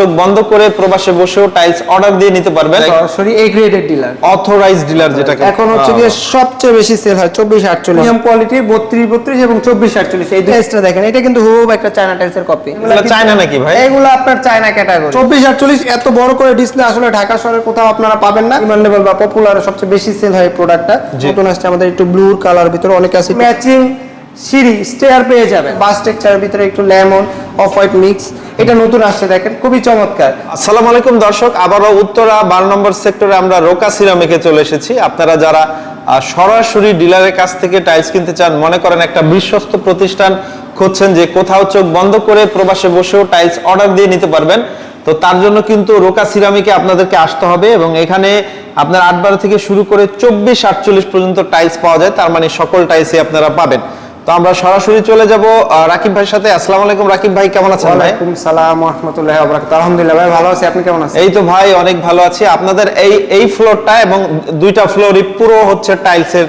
চোখ বন্ধ করে প্রবাসে বসেও টাইলস অর্ডার দিয়ে নিতে পারবেন। সরাসরি এ গ্রেডের ডিলার অথরাইজ ডিলার যেটাকে এখন হচ্ছে গিয়ে সবচেয়ে বেশি সেল হয় চব্বিশ আটচল্লিশ। প্রিমিয়াম কোয়ালিটি বত্রিশ বত্রিশ এবং চব্বিশ আটচল্লিশ এই দুইটা দেখেন এটা কিন্তু হুবহু একটা চায়না টাইলসের কপি এগুলো চায়না নাকি ভাই? এগুলো আপনার চায়না ক্যাটাগরি চব্বিশ আটচল্লিশ এত বড় করে ডিসপ্লে আসলে ঢাকা শহরে কোথাও আপনারা পাবেন না। ইমান লেভেল বা পপুলার সবচেয়ে বেশি সেল হয় প্রোডাক্টটা নতুন আসছে আমাদের একটু ব্লুর কালার ভিতরে অনেক আছে ম্যাচিং সিঁড়ি স্টেয়ার পেয়ে যাবেন। বাস টেক্সচারের ভিতরে একটু লেমন অফ হোয়াইট মিক্স এটা নতুন আসছে, দেখেন, খুবই চমৎকার। আসসালামু আলাইকুম, দর্শক। আবারও উত্তরা বারো নম্বর সেক্টরে আমরা রোকা সিরামিকে চলে এসেছি। আপনারা যারা সরাসরি ডিলারের কাছ থেকে টাইলস কিনতে চান, মনে করেন একটা বিশ্বস্ত প্রতিষ্ঠান খুঁজছেন যে কোথাও চোখ বন্ধ করে প্রবাসে বসেও টাইলস অর্ডার দিয়ে নিতে পারবেন, তো তার জন্য কিন্তু রোকা সিরামিকে আপনাদেরকে আসতে হবে এবং এখানে আপনার আট বারো থেকে শুরু করে চব্বিশ আটচল্লিশ পর্যন্ত টাইলস পাওয়া যায়। তার মানে সকল টাইলসই আপনারা পাবেন। তো আমরা সরাসরি চলে যাব রাকিব ভাইয়ের সাথে। আসসালামু আলাইকুম রাকিব ভাই কেমন আছেন ভাই? ওয়ালাইকুম সালাম রহমতুল্লাহ আলহামদুলিল্লাহ ভাই ভালো আছি। আপনি কেমন আছেন? এই তো ভাই অনেক ভালো আছি। আপনাদের এই এই ফ্লোরটা এবং দুইটা ফ্লোরই পুরো হচ্ছে টাইলসের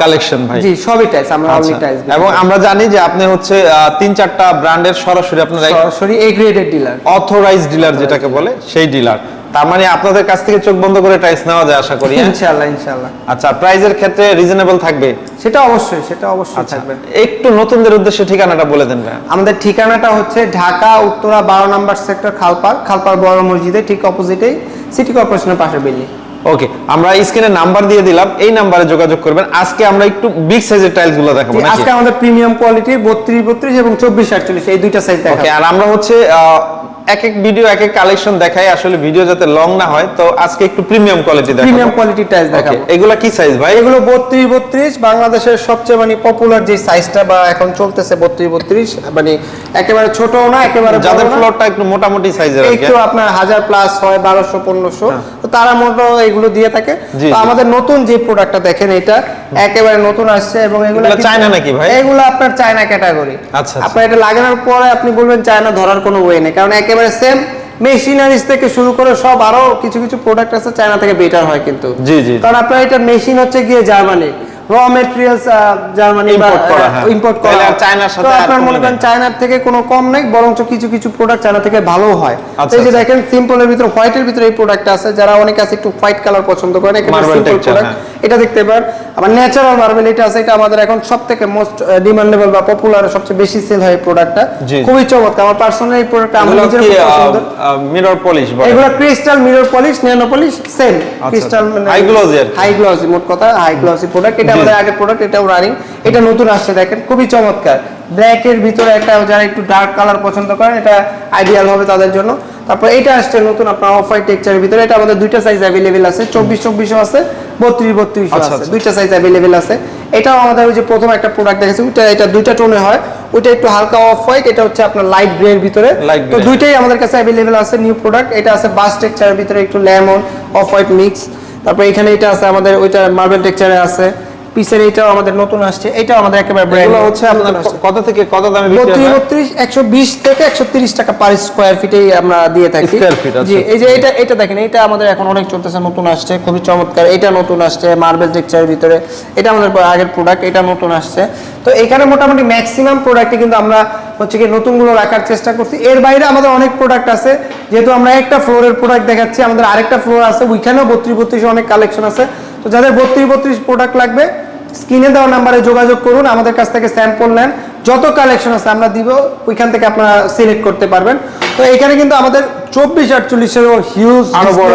কালেকশন ভাই। জি সবই টাইলস আমরা আচ্ছা। অনলি টাইলস এবং আমরা জানি যে আপনি হচ্ছে তিন চারটা ব্র্যান্ডের সরাসরি আপনার সরাসরি এ গ্রেডের ডিলার অথরাইজ ডিলার যেটাকে বলে সেই ডিলার তার মানে আপনাদের কাছ থেকে চোখ বন্ধ করে টাইলস নেওয়া যায় আশা করি হ্যাঁ? ইনশাআল্লাহ ইনশাআল্লাহ। আচ্ছা প্রাইজের ক্ষেত্রে রিজনেবল থাকবে? সেটা অবশ্যই সেটা অবশ্যই আচ্ছা থাকবে। একটু নতুনদের উদ্দেশ্যে ঠিকানাটা বলে দেন ভাই আমাদের ঠিকানাটা হচ্ছে ঢাকা উত্তরা বারো নাম্বার সেক্টর খালপাড় খালপাড় বড় মসজিদের ঠিক অপোজিটেই সিটি কর্পোরেশনের পাশে বিল্ডিং ওকে আমরা স্ক্রিনে নাম্বার দিয়ে দিলাম এই নাম্বারে যোগাযোগ করবেন। আজকে আমরা একটু বিগ সাইজের টাইলসগুলো দেখাবো আজকে আমাদের প্রিমিয়াম কোয়ালিটি বত্রিশ বত্রিশ এবং চব্বিশ আটচল্লিশ এই দুইটা সাইজ দেখা ওকে আর আমরা হচ্ছে এক এক ভিডিও এক এক কালেকশন দেখাই আসলে ভিডিও যাতে লং না হয় তো আজকে একটু প্রিমিয়াম কোয়ালিটি দেখাবো। প্রিমিয়াম কোয়ালিটি টাইলস দেখাবো। এগুলা কি সাইজ ভাই? এগুলো বত্রিশ বত্রিশ বাংলাদেশের সবচেয়ে মানে পপুলার যে সাইজটা বা এখন চলতেছে বত্রিশ বত্রিশ মানে একেবারে ছোটও না একেবারে যাদের ফ্লোরটা একটু মোটামুটি সাইজের কি। একটু আপনার হাজার প্লাস হয় বারোশো পনেরোশো। তো তারা মতো এগুলো দিয়ে থাকে। হ্যাঁ। তো আমাদের নতুন যে প্রোডাক্টটা দেখেন এটা একেবারে নতুন আসছে এবং এগুলো চায়না নাকি ভাই? এগুলো আপনার চায়না ক্যাটাগরি আচ্ছা, আচ্ছা। আপনার এটা লাগানোর পরে আপনি বলবেন চায়না ধরার কোনো ওয়ে নেই কারণ একেবারে সেম মেশিনারিজ থেকে শুরু করে সব আরও কিছু কিছু প্রোডাক্ট আছে চায়না থেকে বেটার হয় কিন্তু জি, জি। কারণ আপনার এটা মেশিন হচ্ছে গিয়ে জার্মানি র মেটেরিয়ালস জার্মানি হ্যাঁ। ইম্পোর্ট করা চায়নার সাথে আপনার মনে করেন চায়নার থেকে কোনো কম নেই বরঞ্চ কিছু কিছু প্রোডাক্ট চায়না থেকে ভালো হয় আচ্ছা, এই যে আচ্ছা। দেখেন সিম্পলের ভিতরে হোয়াইটের ভিতরে এই প্রোডাক্টটা আছে যারা অনেকে আছে একটু হোয়াইট কালার পছন্দ করেন এখানে সিম্পল প্রোডাক্ট হ্যাঁ। এটা দেখতে পারেন আবার ন্যাচারাল মার্বেল এটা আছে এটা আমাদের এখন সবথেকে মোস্ট ডিমান্ডেবল বা পপুলার সবচেয়ে বেশি সেল হয় এই প্রোডাক্টটা খুবই চমৎকার আমার পার্সোনালি এই প্রোডাক্টটা আমার নিজের খুব পছন্দ মিরর পলিশ এগুলো crystal mirror polish nano polish same. Crystal High glossy high glossy মোট কথা হাই গ্লসি প্রোডাক্ট এটা। আমাদের আগের প্রোডাক্ট এটাও রানিং এটা নতুন আসছে দেখেন খুবই চমৎকার। ব্ল্যাক এর ভিতরে একটা যারা একটু ডার্ক কালার পছন্দ করেন এটা আইডিয়াল হবে তাদের জন্য। তারপর এটা আসছে নতুন আপনার অফ হোয়াইট টেক্সচারের ভিতরে। এটা আমাদের দুইটা সাইজ অ্যাভেলেবেল আছে চব্বিশ চব্বিশও আছে বত্রিশ বত্রিশও আচ্ছা, আছে। আচ্ছা। দুইটা সাইজ অ্যাভেলেবেল আছে। এটাও আমাদের ওই যে প্রথম একটা প্রোডাক্ট দেখেছি ওইটা এটা দুইটা টোনে হয়। ওইটা একটু হালকা অফ হোয়াইট এটা হচ্ছে আপনার লাইট গ্রে এর ভিতরে। তো দুইটাই আমাদের কাছে অ্যাভেলেবেল আছে নিউ প্রোডাক্ট এটা আছে বাস টেক্সচারের ভিতরে একটু লেমন অফ হোয়াইট মিক্স তারপর এখানে এটা আছে আমাদের ওইটা মার্বেল টেক্সচারে আছে। পিসের এটাও আমাদের নতুন আসছে এটাও আমাদের একেবারে ব্র্যান্ড এগুলো হচ্ছে আপনার কত থেকে কত দামে বিক্রি হয় বত্রিশ একশো বিশ থেকে একশো তিরিশ টাকা পার স্কোয়ার ফিটেই আমরা দিয়ে থাকি। Square feet, আচ্ছা। জি এই যে এটা এটা দেখেন এটা আমাদের এখন অনেক চলতেছে নতুন আসছে খুবই চমৎকার। এটা নতুন আসছে মার্বেল টেক্সচারের ভিতরে। এটা আমাদের আগের প্রোডাক্ট এটা নতুন আসছে। তো এখানে মোটামুটি ম্যাক্সিমাম প্রোডাক্টে কিন্তু আমরা হচ্ছে কি নতুনগুলো রাখার চেষ্টা করছি। এর বাইরে আমাদের অনেক প্রোডাক্ট আছে যেহেতু আমরা একটা ফ্লোরের প্রোডাক্ট দেখাচ্ছি আমাদের আরেকটা ফ্লোর আছে ওইখানেও বত্রিশ বত্রিশ অনেক কালেকশন আছে। তো যাদের বত্রিশ বত্রিশ প্রোডাক্ট লাগবে স্ক্রিনে দেওয়া নাম্বারে যোগাযোগ করুন আমাদের কাছ থেকে স্যাম্পল নেন। যত কালেকশন আছে আমরা দিব ওইখান থেকে আপনারা সিলেক্ট করতে পারবেন। তো এখানে কিন্তু আমাদের চব্বিশ আটচল্লিশেরও হিউজ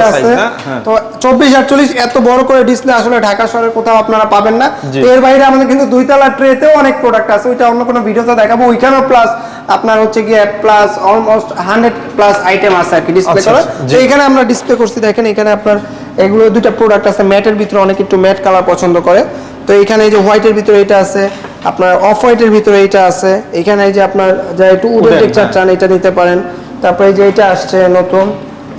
আছে। না? হ্যাঁ। তো চব্বিশ আটচল্লিশ এত বড় করে ডিসপ্লে আসলে ঢাকা শহরে কোথাও আপনারা পাবেন না। এর বাইরে আমাদের কিন্তু দুইতলা ট্রেতেও অনেক প্রোডাক্ট আছে। ওইটা অন্য কোনো ভিডিওতে দেখাবো। ওইখানেও প্লাস আপনার হচ্ছে গিয়ে plus almost hundred plus item আছে আর কি ডিসপ্লে আচ্ছা, করা আচ্ছা, তো এখানে আমরা ডিসপ্লে করছি। দেখেন এখানে আপনার এগুলো দুইটা প্রোডাক্ট আছে ম্যাটের ভিতরে অনেক একটু ম্যাট কালার পছন্দ করে। তো এখানে এই যে হোয়াইটের ভিতরে এটা আছে আপনার অফ হোয়াইটের ভিতরে এটা আছে এখানে এই যে আপনার যা একটু Wooden, টেক্সচার হ্যাঁ। চান এটা নিতে পারেন। তারপরে এই যে এটা আসছে নতুন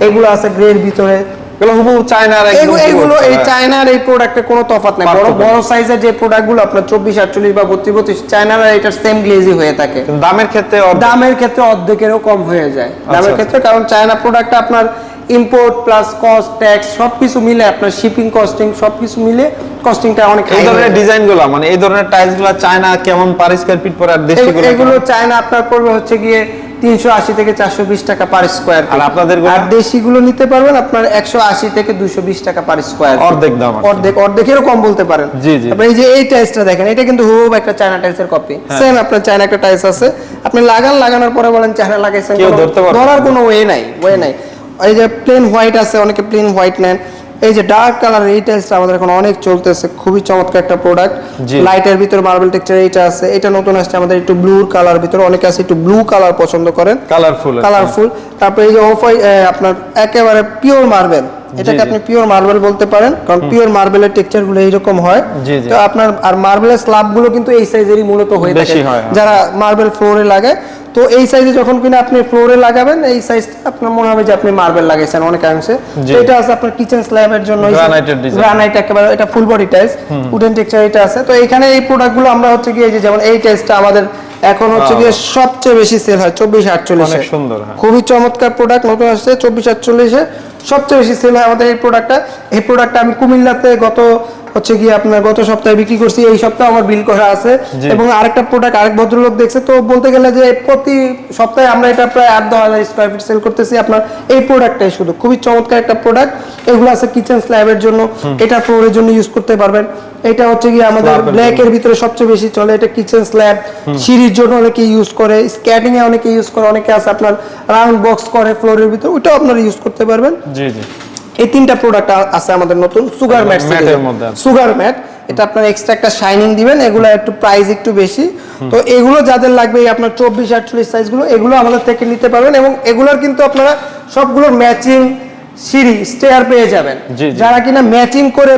এগুলো আছে গ্রের ভিতরে। এগুলো হুবহু চায়নার এই হ্যাঁ। চায়নার এই প্রোডাক্টে কোনো তফাৎ নাই। বড় বড় সাইজের যে প্রোডাক্টগুলো আপনার চব্বিশ আটচল্লিশ বা বত্রিশ বত্রিশ চায়নার আর এটার সেম গ্লেজি হয়ে থাকে। দামের ক্ষেত্রে দামের ক্ষেত্রে অর্ধেকেরও কম হয়ে যায়। দামের আচ্ছা। ক্ষেত্রে কারণ চায়না প্রোডাক্টটা আপনার ইম্পোর্ট প্লাস কস্ট ট্যাক্স সবকিছু মিলে আপনার শিপিং কস্টিং সবকিছু মিলে কস্টিংটা অনেক এই ধরনের যায়। ডিজাইনগুলা মানে এই ধরনের টাইলসগুলা চায়না কেমন পার স্কয়ার ফিট পরে আর দেশি গুলো এগুলো চায়না আপনার পড়বে হচ্ছে গিয়ে তিনশো আশি থেকে চারশো বিশ টাকা পার স্কোয়ার আর আপনাদেরগুলো? আর দেশিগুলো নিতে পারবেন আপনার একশো আশি থেকে দুশো বিশ টাকা পার স্কোয়ার অর্ধেক দাম আর কি। অর্ধেক অর্ধেকেরও কম বলতে পারেন জি, জি। তারপরে এই যে এই টাইলসটা দেখেন এটা কিন্তু হুবহু একটা চায়না টাইলসের কপি হ্যাঁ। সেম আপনার চায়না একটা টাইলস আছে আপনি লাগান লাগানোর পরে বলেন চায়না লাগাইছেন কেউ ধরতে পারবে। ধরার কোনো ওয়ে নাই ওয়ে নাই এই যে প্লেন হোয়াইট আছে অনেকে প্লেন হোয়াইট নেন। এই যে ডার্ক কালার এই টাইলসটা আমাদের এখন অনেক চলতেছে খুবই চমৎকার একটা প্রোডাক্ট। লাইটের ভিতরে মার্বেল টেক্সচার এইটা আছে এটা নতুন আসছে আমাদের একটু ব্লু কালার ভিতরে অনেকে আছে একটু ব্লু কালার পছন্দ করেন। কালারফুল কালারফুল তারপরে এই যে অফ আপনার একেবারে পিওর মার্বেল এটাকে আপনি পিওর মার্বেল বলতে পারেন কারণ পিওর মার্বেলের টেক্সচারগুলো এইরকম হয়। তো আপনার আর মার্বেলের স্ল্যাবগুলো কিন্তু এই সাইজেরই মূলত হয়ে থাকে। যারা মার্বেল ফ্লোরে লাগে তো এই সাইজে যখন কিনা আপনি ফ্লোরে লাগাবেন এই সাইজটা আপনার মনে হবে যে আপনি মার্বেল লাগাইছেন অনেকাংশে জি। তো এটা আছে আপনার কিচেন স্ল্যাবের জন্য। গ্রানাইট একেবারে এটা full body tiles wooden texture এটা আছে তো এখানে এই প্রোডাক্টগুলো আমরা হচ্ছে কি এই যে যেমন এই টাইলসটা আমাদের এখন হচ্ছে. গিয়ে সবচেয়ে বেশি সেল হয় চব্বিশ আটচল্লিশ অনেক হ্যাঁ। খুবই চমৎকার প্রোডাক্ট নতুন আসছে চব্বিশ আটচল্লিশে সবচেয়ে বেশি সেল হয় আমাদের এই প্রোডাক্টটা এই প্রোডাক্টটা আমি কুমিল্লাতে গত হচ্ছে গিয়ে আপনার গত সপ্তাহে বিক্রি করছি এই সপ্তাহে আমার বিল করা আছে। এবং আরেকটা প্রোডাক্ট আরেক ভদ্রলোক দেখছে তো বলতে গেলে যে প্রতি সপ্তাহে আমরা এটা প্রায় আট দশ হাজার স্কোয়ার ফিট সেল করতেছি আপনার এই প্রোডাক্টটাই শুধু। খুবই চমৎকার একটা প্রোডাক্ট এগুলো আছে কিচেন স্ল্যাবের জন্য। এটা ফ্লোরের জন্য ইউজ করতে পারবেন। এটা হচ্ছে গিয়ে আমাদের ব্ল্যাক এর ভিতরে সবচেয়ে বেশি চলে এটা কিচেন স্ল্যাব সিঁড়ির জন্য অনেকে ইউজ করে স্ক্যাটিং এ অনেকে ইউজ করে অনেকে আছে আপনার রাউন্ড বক্স করে ফ্লোরের ভিতরে ওটাও আপনারা ইউজ করতে পারবেন। জি জি। এই তিনটা প্রোডাক্ট আছে আমাদের নতুন সুগার ম্যাট সুগার ম্যাট এটা আপনার এক্সট্রা একটা শাইনিং দিবেন এগুলো একটু প্রাইস একটু বেশি। তো এগুলো যাদের লাগবে আপনার চব্বিশ আটচল্লিশ সাইজগুলো এগুলো আমাদের থেকে নিতে পারবেন এবং এগুলোর কিন্তু আপনারা সবগুলোর ম্যাচিং সিঁড়ি স্টেয়ার পেয়ে যাবেন। যারা কিনা ম্যাচিং করে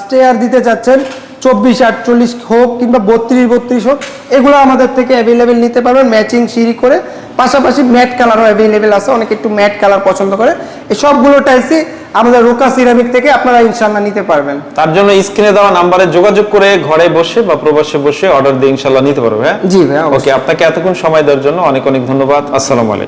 স্টেয়ার দিতে চাচ্ছেন চব্বিশ আটচল্লিশ হোক কিংবা বত্রিশ বত্রিশ হোক এগুলো আমাদের থেকে অ্যাভেলেবেল নিতে পারবেন ম্যাচিং সিঁড়ি করে। পাশাপাশি ম্যাট কালারও অ্যাভেলেবেল আছে অনেকে একটু ম্যাট কালার পছন্দ করে। এই সবগুলো টাইসি আমাদের রোকা সিরামিক থেকে আপনারা ইনশাল্লাহ নিতে পারবেন। তার জন্য স্ক্রিনে দেওয়া নাম্বারে যোগাযোগ করে ঘরে বসে বা প্রবাসে বসে অর্ডার দিয়ে ইনশাল্লাহ নিতে পারবে হ্যাঁ? জি ভাই ওকে আপনাকে এতক্ষণ সময় দেওয়ার জন্য অনেক অনেক ধন্যবাদ। আসসালামু আলাইকুম।